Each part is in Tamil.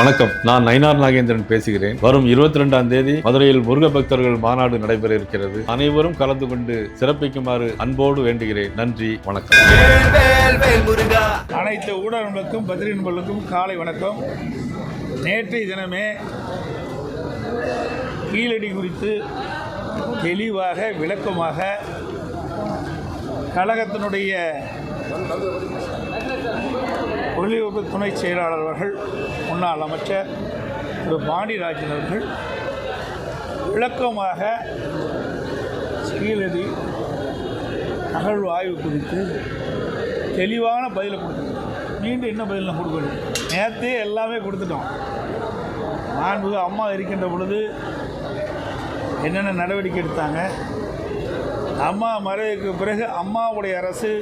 வணக்கம். நான் நயினார் நாகேந்திரன் பேசுகிறேன். வரும் இருபத்தி ரெண்டாம் தேதி மதுரையில் முருக பக்தர்கள் மாநாடு நடைபெற இருக்கிறது அனைவரும் கலந்து கொண்டு சிறப்பிக்குமாறு அன்போடு வேண்டுகிறேன். நன்றி வணக்கம். அனைத்து ஊடகங்களுக்கும் பத்திரிகை நண்பர்களுக்கும் காலை வணக்கம். நேற்றைய தினமே கீழடி குறித்து தெளிவாக விளக்கமாக கழகத்தினுடைய ஒளிபரப்பு துணை செயலாளர் அவர்கள் முன்னாள் அமைச்சர் திரு பாண்டிராஜன் அவர்கள் விளக்கமாக கீழடி அகழ்வு ஆய்வு குறித்து தெளிவான பதிலை கொடுத்துருக்கோம் மீண்டும் என்ன பதில் நான் கொடுக்கணும்? நேற்றே எல்லாமே கொடுத்துட்டோம். மாண்புக அம்மா இருக்கின்ற பொழுது என்னென்ன நடவடிக்கை எடுத்தாங்க? அம்மா மறைவுக்கு பிறகு அம்மாவுடைய அரசு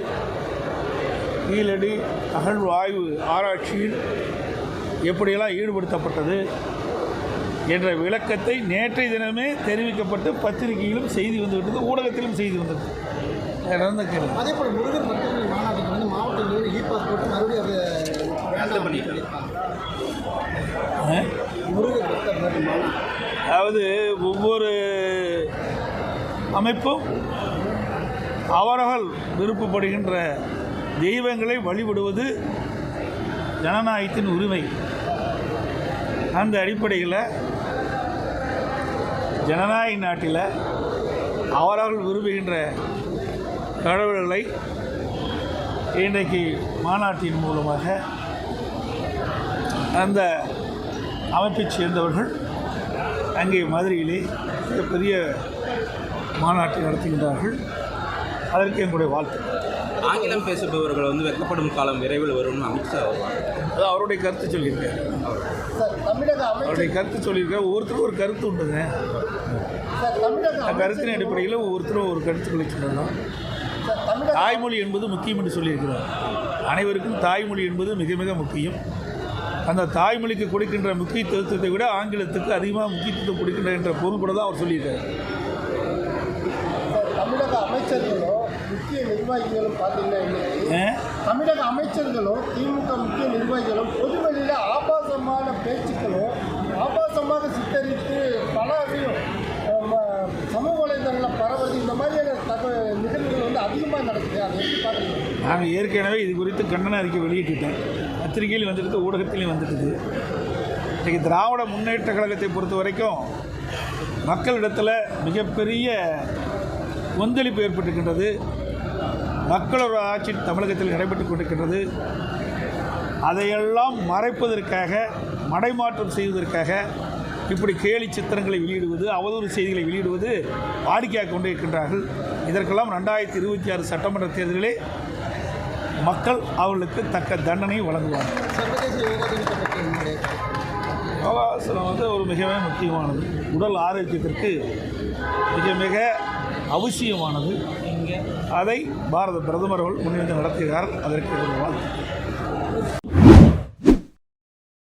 கீழடி அகழ்வு ஆய்வு ஆராய்ச்சியில் எப்படியெல்லாம் ஈடுபடுத்தப்பட்டது என்ற விளக்கத்தை நேற்றைய தினமே தெரிவிக்கப்பட்டு பத்திரிகையிலும் செய்தி வந்துவிட்டது ஊடகத்திலும் செய்தி வந்தது நடந்த கேள்வி அதே போல் முருகர் பக்தர்கள் மாநாட்டுக்கு வந்து மாவட்டங்களில் இ பாஸ் போட்டு மறுபடியும் அது பக்தர்கள் மாநாடு. அதாவது ஒவ்வொரு அமைப்பும் அவர்கள் விருப்பப்படுகின்ற தெய்வங்களை வழிபடுவது ஜனநாயகத்தின் உரிமை. அந்த அடிப்படையில் ஜனநாயக நாட்டில் அவரவர்கள் விரும்புகின்ற கடவுள்களை இன்றைக்கு மாநாட்டின் மூலமாக அந்த அமைப்பைச் சேர்ந்தவர்கள் அங்கே மதுரையிலே மிகப்பெரிய மாநாட்டை நடத்துகின்றார்கள். அதற்கு எங்களுடைய வாழ்த்து. ஆங்கிலம் பேசுபவர்கள் வந்து வெட்கப்படும் காலம் விரைவில் வரும்னு அமித்ஷா அது அவருடைய கருத்து சொல்லியிருக்காரு. சார் தமிழக அமைச்சர் அவருடைய கருத்து சொல்லியிருக்காரு. ஒவ்வொருத்தரும் ஒரு கருத்து உண்டுங்க. கருத்தின் அடிப்படையில் ஒவ்வொருத்தரும் ஒரு கருத்துக்களை தமிழக தாய்மொழி என்பது முக்கியம் என்று சொல்லியிருக்கிறார். அனைவருக்கும் தாய்மொழி என்பது மிக மிக முக்கியம். அந்த தாய்மொழிக்கு கொடுக்கின்ற முக்கியத்துவத்தை விட ஆங்கிலத்துக்கு அதிகமாக முக்கியத்துவம் கொடுக்கின்ற என்ற பொருள் கூட தான் அவர் சொல்லியிருக்காரு. தமிழக அமைச்சர்களும் முக்கிய நிர்வாகிகளும் பார்த்தீங்கன்னா தமிழக அமைச்சர்களும் திமுக முக்கிய நிர்வாகிகளும் பொதுவெளியில் ஆபாசமான பேச்சுக்களும் ஆபாசமாக சித்தரித்து ம- சமூக வலைதளங்களில் பரவது இந்த மாதிரியான தகவல் நிகழ்வுகள் வந்து அதிகமாக நடக்குது. அதை எப்படி பார்க்குறீங்க? நான் ஏற்கனவே இது குறித்து கண்டன அறிக்கை வெளியிட்டுட்டேன். பத்திரிகையிலும் வந்துடுது ஊடகத்திலையும் வந்துட்டுது. இன்றைக்கி திராவிட முன்னேற்ற கழகத்தை பொறுத்த வரைக்கும் மக்களிடத்தில் மிகப்பெரிய கொந்தளிப்பு ஏற்பட்டிருக்கின்றது. மக்களோட ஆட்சி தமிழகத்தில் நடைபெற்று கொண்டிருக்கின்றது. அதையெல்லாம் மறைப்பதற்காக மடைமாற்றம் செய்வதற்காக இப்படி கேலி சித்திரங்களை வெளியிடுவது அவதூறு செய்திகளை வெளியிடுவது வாடிக்கையாக கொண்டு இருக்கின்றார்கள் இதற்கெல்லாம் ரெண்டாயிரத்தி இருபத்தி ஆறு சட்டமன்ற தேர்தலிலே மக்கள் அவர்களுக்கு தக்க தண்டனை வழங்குவாங்க யோகாசனம் வந்து ஒரு மிகவே முக்கியமானது. உடல் ஆரோக்கியத்திற்கு மிக மிக அவசியமானது. அதை பாரத பிரதமர்கள் அவர்கள் நடத்துகிறார் அதற்கு வாழ்த்து